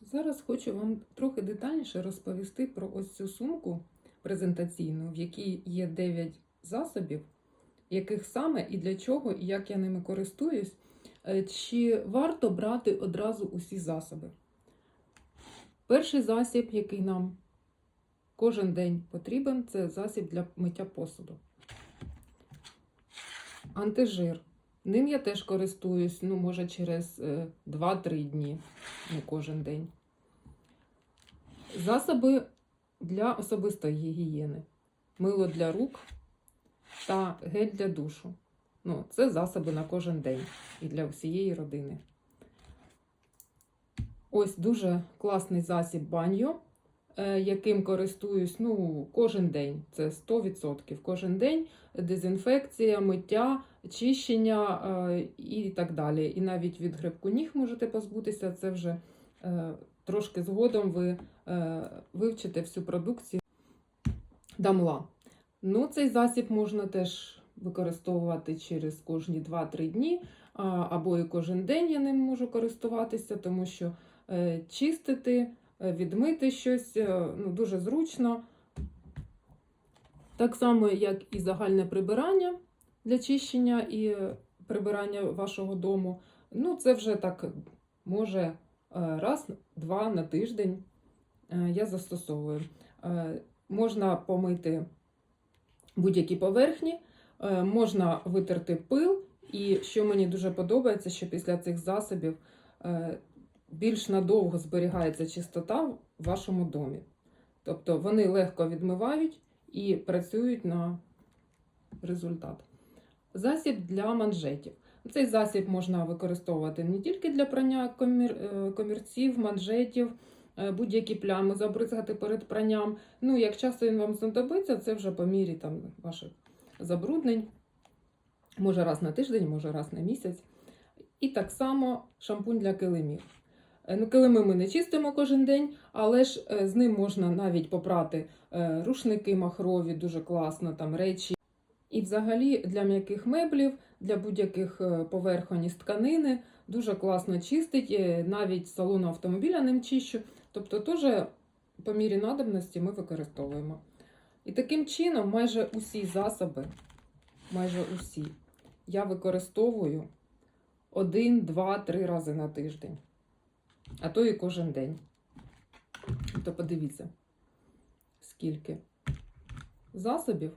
Зараз хочу вам трохи детальніше розповісти про ось цю сумку презентаційну, в якій є 9 засобів, яких саме і для чого, і як я ними користуюсь. Е, Чи варто брати одразу усі засоби? Перший засіб, який нам кожен день потрібен, це засіб для миття посуду. Антижир. Ним я теж користуюсь, ну, може, через е, 2-3 дні, не кожен день. Засоби для особистої гігієни. Мило для рук та гель для душу. Ну, це засоби на кожен день і для всієї родини. Ось дуже класний засіб баньо, е, яким користуюсь ну, кожен день. Це 100%. Кожен день дезінфекція, миття, чищення е, і так далі. І навіть від грибку ніг можете позбутися. Це вже е, трошки згодом ви е, вивчите всю продукцію дамла. Ну, цей засіб можна теж використовувати через кожні 2-3 дні, або і кожен день я ним можу користуватися, тому що е, чистити, е, відмити щось е, ну, дуже зручно. Так само, як і загальне прибирання для чищення і е, прибирання вашого дому. Ну, це вже так може е, раз-два на тиждень е, я застосовую. Е, Можна помити будь-які поверхні, е, можна витерти пил, і що мені дуже подобається, що після цих засобів е, більш надовго зберігається чистота в вашому домі. Тобто вони легко відмивають і працюють на результат. Засіб для манжетів. Цей засіб можна використовувати не тільки для прання комір... е, комірців, манжетів, е, будь-які плями забризгати перед пранням. Ну, як часто він вам знадобиться, це вже по мірі там, ваших забруднень. Може раз на тиждень, може раз на місяць. І так само шампунь для килимів. Е, Ну, килими ми не чистимо кожен день, але ж е, з ним можна навіть попрати е, рушники махрові, дуже класно, там речі. І взагалі для м'яких меблів, для будь-яких поверхонь із тканини дуже класно чистить, навіть салон автомобіля ним чищу. Тобто, теж по мірі надобності ми використовуємо. І таким чином, майже усі засоби, майже усі, я використовую один, два, три рази на тиждень, а то і кожен день. То подивіться, скільки засобів.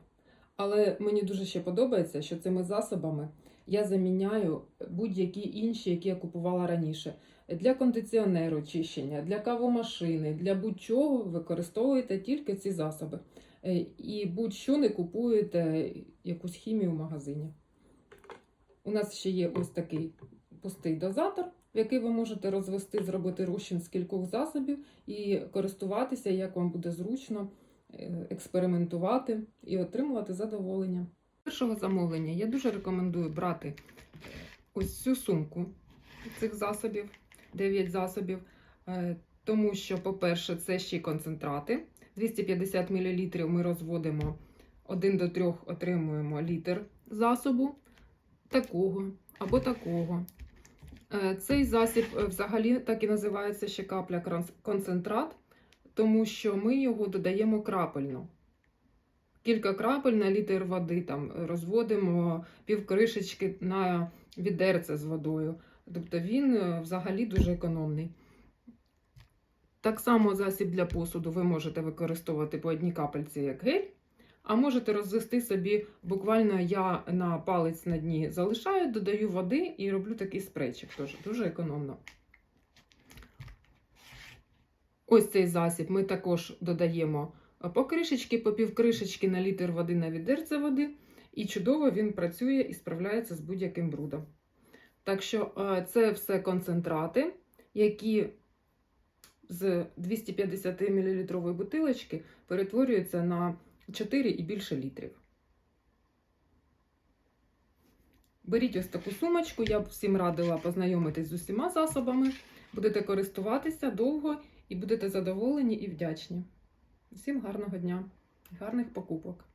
Але мені дуже ще подобається, що цими засобами я заміняю будь-які інші, які я купувала раніше. Для кондиціонеру чищення, для кавомашини, для будь-чого використовуєте тільки ці засоби. Е, І будь-що не купуєте якусь хімію в магазині. У нас ще є ось такий пустий дозатор, в який ви можете розвести, зробити розчин з кількох засобів і користуватися, як вам буде зручно, е, експериментувати і отримувати задоволення. Першого замовлення я дуже рекомендую брати ось цю сумку цих засобів, 9 засобів, е, тому що, по-перше, це ще й концентрати. 250 мл ми розводимо 1 до 3 отримуємо літр засобу такого або такого. Е, Цей засіб е, взагалі так і називається ще капля концентрат, тому що ми його додаємо крапельно. Кілька крапель на літр води там е, розводимо півкришечки на відерце з водою. Тобто він взагалі дуже економний. Так само засіб для посуду ви можете використовувати по одній капельці як гель, а можете розвести собі, буквально я на палець на дні залишаю, додаю води і роблю такий спрейчик. Теж дуже економно. Ось цей засіб ми також додаємо по кришечки, по півкришечки на літр води на відерце води. І чудово він працює і справляється з будь-яким брудом. Так що е, це все концентрати, які з 250 мл бутилочки перетворюються на 4 і більше літрів. Беріть ось таку сумочку, я б всім радила познайомитись з усіма засобами. Будете користуватися довго і будете задоволені і вдячні. Всім гарного дня, гарних покупок!